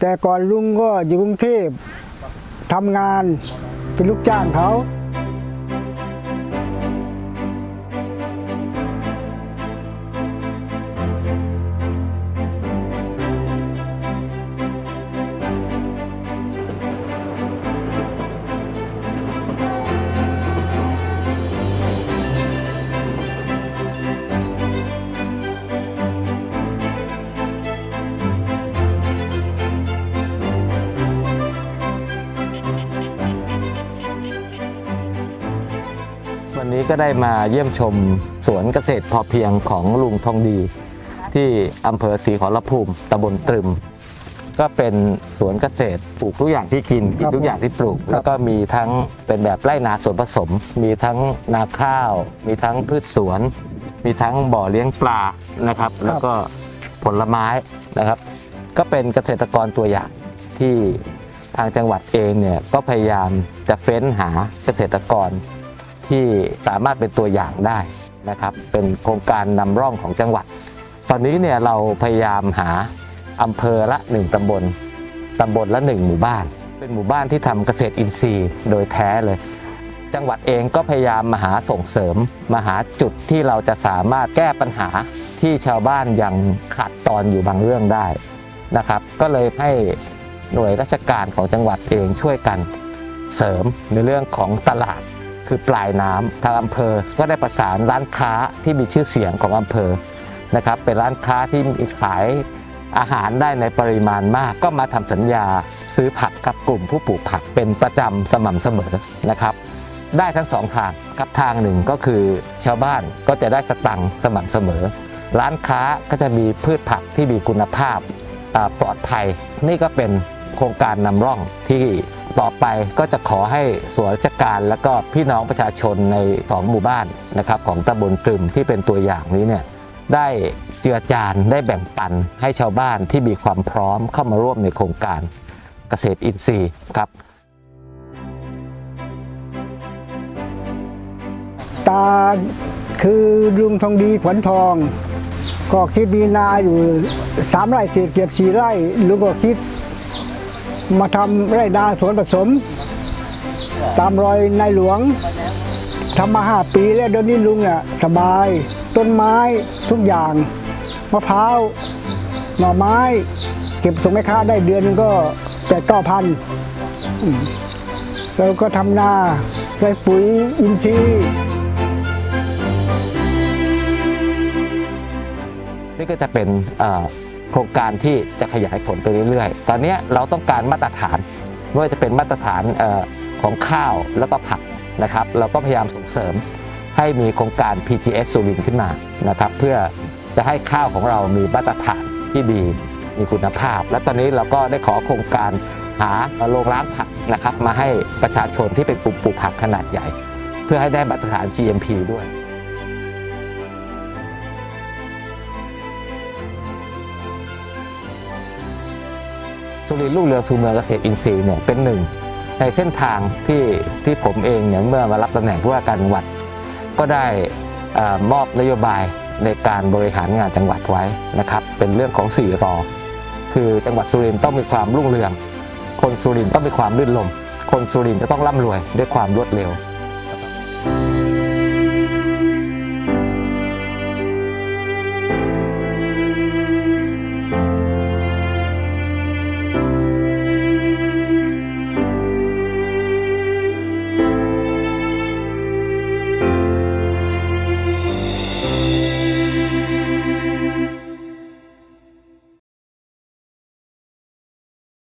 แต่ก่อนลุงก็อยู่กรุงเทพทำงานเป็นลูกจ้างเขา ก็ได้มาเยี่ยมชมสวนเกษตรพอเพียงของลุงทองดี ที่อำเภอศรีขอรภูมิตำบลตรึม ก็เป็นสวนเกษตรปลูกทุกอย่างที่กินกินทุกอย่างที่ปลูก แล้วก็มีทั้งเป็นแบบไร่นาสวนผสม มีทั้งนาข้าว มีทั้งพืชสวน มีทั้งบ่อเลี้ยงปลานะครับ แล้วก็ผลไม้นะครับ ก็เป็นเกษตรกรตัวอย่างที่ทางจังหวัดเองเนี่ยก็พยายามจะเฟ้นหาเกษตรกร ที่สามารถเป็นตัวอย่างได้นะครับ เป็นโครงการนำร่องของจังหวัด ตอนนี้เนี่ยเราพยายามหาอำเภอละหนึ่งตำบลตำบลละหนึ่งหมู่บ้าน เป็นหมู่บ้านที่ทำเกษตรอินทรีย์โดยแท้เลย จังหวัดเองก็พยายามมาหาส่งเสริม มาหาจุดที่เราจะสามารถแก้ปัญหาที่ชาวบ้านยังขาดตอนอยู่บางเรื่องได้นะครับ ก็เลยให้หน่วยราชการของจังหวัดเองช่วยกันเสริมในเรื่องของตลาด คือปลายน้ำทางอำเภอก็ได้ประสานร้านค้าที่มีชื่อเสียงของอำเภอนะครับเป็นร้านค้าที่มีขายอาหารได้ในปริมาณมากก็มาทำสัญญาซื้อผักกับกลุ่มผู้ปลูกผักเป็นประจำสม่ำเสมอนะครับ ได้ทั้งสองทางครับทางหนึ่งก็คือชาวบ้านก็จะได้สตังค์สม่ำเสมอ ร้านค้าก็จะมีพืชผักที่มีคุณภาพปลอดภัย นี่ก็เป็นโครงการนำร่องที่ ต่อไปก็จะขอให้ส่วนราชการ แล้วก็พี่น้องประชาชนในสองหมู่บ้านนะครับของตำบลตรึมที่เป็นตัวอย่างนี้เนี่ยได้เจือจานได้แบ่งปันให้ชาวบ้านที่มีความพร้อมเข้ามาร่วมในโครงการเกษตรอินทรีย์ครับตาคือลุงทองดีขวัญทองก็คิดมีนาอยู่สามไร่เศษเก็บสี่ไร่ลุงก็คิด มาทำไร่นาสวนผสม ตามรอยในหลวงทำมาห้าปีแล้วเดี๋ยวนี้ลุงเนี่ยสบาย ต้นไม้ทุกอย่างมะพร้าวหน่อไม้ เก็บส่งแม่ค้าได้เดือนนึงก็แปดเก้าพันแล้วก็ทำนาใส่ปุ๋ยอินทรีย์นี่ก็จะเป็นอ่อ โครงการที่จะขยายผลไปเรื่อยๆ ตอนนี้เราต้องการมาตรฐานไม่ว่าจะเป็นมาตรฐานออของข้าวแล้วก็ผักนะครับ เราก็พยายามส่งเสริมให้มีโครงการ PTS สุรินขึ้นมานะครับ เพื่อจะให้ข้าวของเรามีมาตรฐานที่ดีมีคุณภาพ และตอนนี้เราก็ได้ขอโครงการหาโรงล้างผักนะครับ มาให้ประชาชนที่เป็นกลุ่มปลูกผักขนาดใหญ่ เพื่อให้ได้มาตรฐาน GMP ด้วย สุรินทร์ลูกเรือสู่เมืองเกษตรอินทรีย์เนี่ยเป็นหนึ่งในเส้นทางที่ที่ผมเองเนี่ยเมื่อมารับตำแหน่งผู้ว่าการจังหวัด ก็ได้อมอบนโยบายในการบริหารงานจังหวัดไว้นะครับ เป็นเรื่องของ4รอ คือจังหวัดสุรินทร์ต้องมีความรุ่งเรือง คนสุรินทร์ต้องมีความลื่นลม คนสุรินทร์จะต้องร่ำรวยด้วยความรวดเร็ว